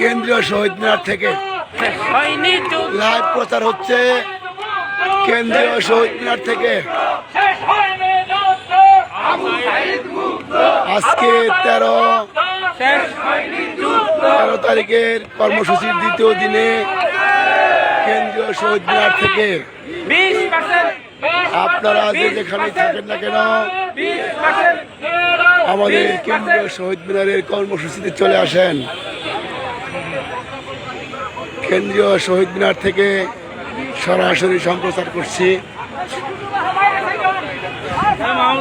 শহীদ মিনার থেকে লাইভ প্রচার হচ্ছে কেন্দ্রীয় শহীদ মিনার থেকে। আজকে তেরো তেরো তারিখের কর্মসূচির দ্বিতীয় দিনে কেন্দ্রীয় শহীদ মিনার থেকে আপনারা যে যেখানেই থাকেন না কেন আমাদের কেন্দ্রীয় শহীদ মিনারের কর্মসূচিতে চলে আসেন। কেন্দ্রীয় শহীদ মিনার থেকে সরাসরি সম্প্রচার করছি।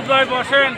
ভাই বসেন।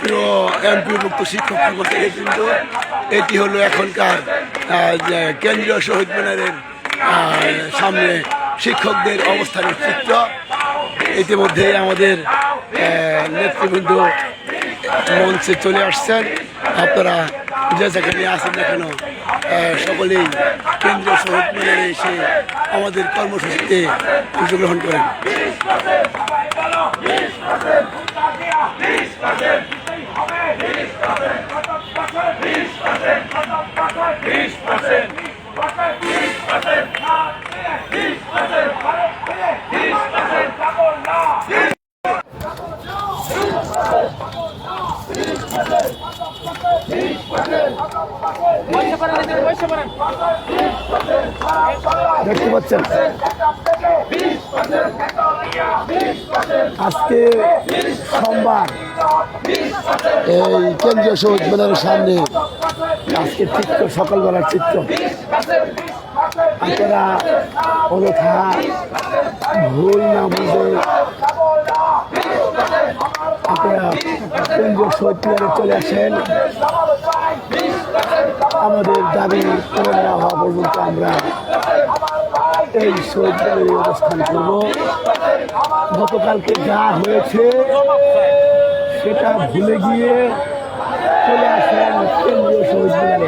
প্রিয় এমপি মুক্ত শিক্ষক এটি হলো এখনকার কেন্দ্রীয় শহীদ মিনারের সামনে শিক্ষকদের অবস্থানের চিত্র ইতিমধ্যে আমাদের নেতৃবৃন্দ মঞ্চে চলে আসছেন আপনারা যে যেখানে আছেন না সকলেই কেন্দ্রীয় শহীদ এসে আমাদের কর্মসূচিতে অংশগ্রহণ করেন দেখতে পাচ্ছেন? আজকে সোমবার। এই কেন্দ্রীয় শহীদ মিনারের সামনে আজকে চিত্র সকালবেলার চিত্র। আপনারা অযথা ভুল না বুঝে আপনারা কেন্দ্রীয় শহীদ চলে আসেন। আমাদের দাবি পূরণ না হওয়া পর্যন্ত আমরা এই শহীদ অবস্থান করব। গতকালকে যা হয়েছে সেটা ভুলে গিয়ে চলে আসেন কেন্দ্রীয় শহীদ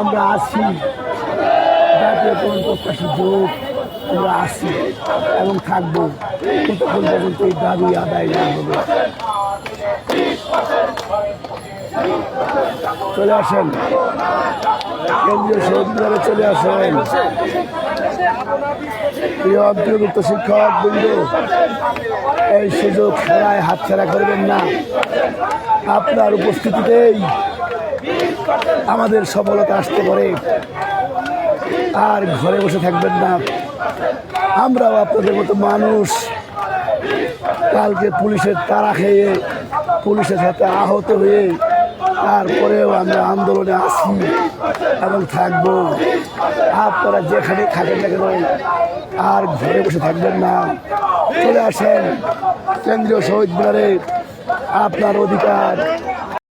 আমরা আছি। জাতীয় কোন প্রত্যাশী আমরা আছি এবং থাকব। ততক্ষণ পর্যন্ত এই দাবি আদায় না হবে? চলে আসেন। কেন্দ্রীয় মিনারে চলে আসেন। প্রিয় অন্তর্ভুক্ত শিক্ষক বন্ধু এই সুযোগ খেলায় হাতছাড়া করবেন না। আপনার উপস্থিতিতেই আমাদের সফলতা আসতে পারে। আর ঘরে বসে থাকবেন না। আমরাও আপনাদের মতো মানুষ। কালকে পুলিশের তারা খেয়ে পুলিশের সাথে আহত হয়ে তারপরেও আমরা আন্দোলনে আছি এবং থাকব। আপনারা যেখানে থাকেন না কেন আর ঘরে বসে থাকবেন না। চলে আসেন কেন্দ্রীয় শহীদ মিনারে। আপনার অধিকার